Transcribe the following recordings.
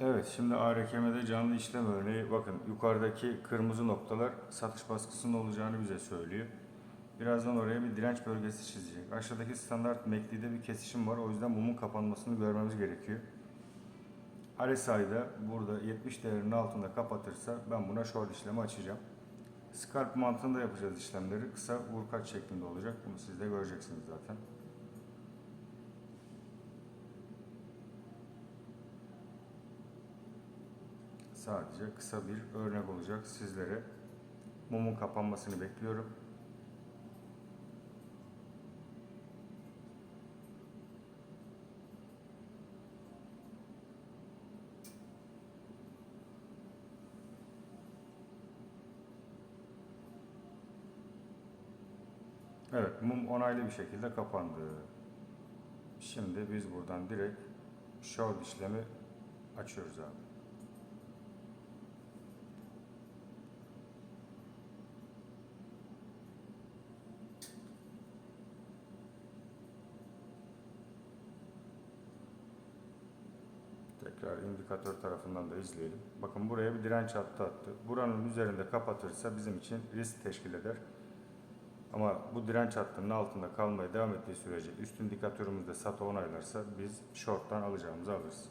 Evet, şimdi ARKM'de canlı işlem örneği bakın yukarıdaki kırmızı noktalar satış baskısının olacağını bize söylüyor. Birazdan oraya bir direnç bölgesi çizecek. Aşağıdaki standart MACD'de bir kesişim var. O yüzden mumun kapanmasını görmemiz gerekiyor. RSI'da burada 70 değerinin altında kapatırsa ben buna short işlemi açacağım. Scalp mantığında yapacağız işlemleri. Kısa vurkaç şeklinde olacak. Bunu siz de göreceksiniz zaten. Sadece kısa bir örnek olacak sizlere. Mumun kapanmasını bekliyorum. Evet, mum onaylı bir şekilde kapandı. Şimdi biz buradan direkt short işlemi açıyoruz abi. Tekrar indikatör tarafından da izleyelim. Bakın buraya bir direnç hattı attı. Buranın üzerinde kapatırsa bizim için risk teşkil eder. Ama bu direnç hattının altında kalmaya devam ettiği sürece üst indikatörümüzde SATA onaylarsa biz short'tan alacağımızı alırız.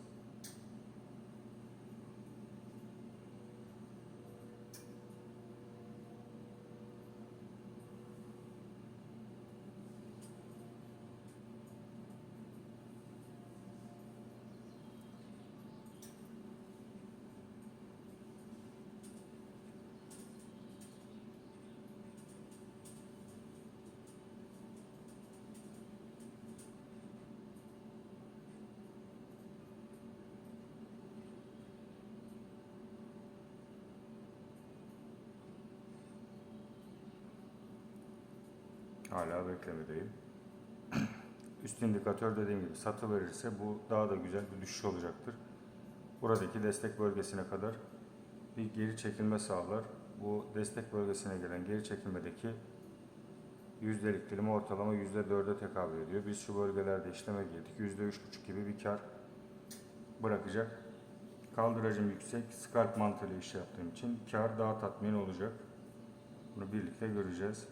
Hala beklemedeyim. Üst indikatör dediğim gibi satı verirse bu daha da güzel bir düşüş olacaktır. Buradaki destek bölgesine kadar bir geri çekilme sağlar. Bu destek bölgesine gelen geri çekilmedeki yüzdelik dilimi ortalama %4'e tekabül ediyor. Biz şu bölgelerde işleme girdik. %3,5 gibi bir kar bırakacak. Kaldıracım yüksek. Scalp mantığıyla iş yaptığım için kar daha tatmin olacak. Bunu birlikte göreceğiz.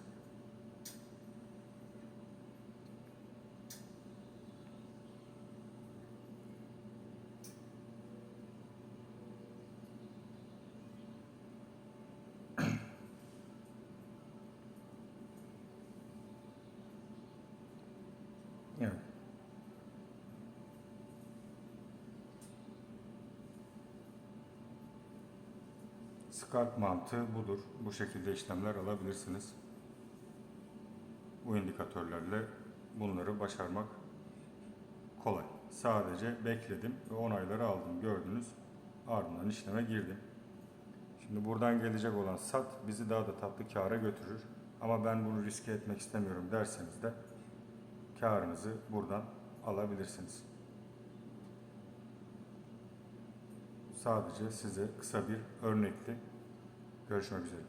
Evet. Scalp mantığı budur. Bu şekilde işlemler alabilirsiniz. Bu indikatörlerle bunları başarmak kolay. Sadece bekledim ve onayları aldım. Gördünüz. Ardından işleme girdim. Şimdi buradan gelecek olan sat bizi daha da tatlı kâra götürür. Ama ben bunu riske etmek istemiyorum derseniz de karınızı buradan alabilirsiniz. Sadece size kısa bir örnekti. Görüşmek üzere.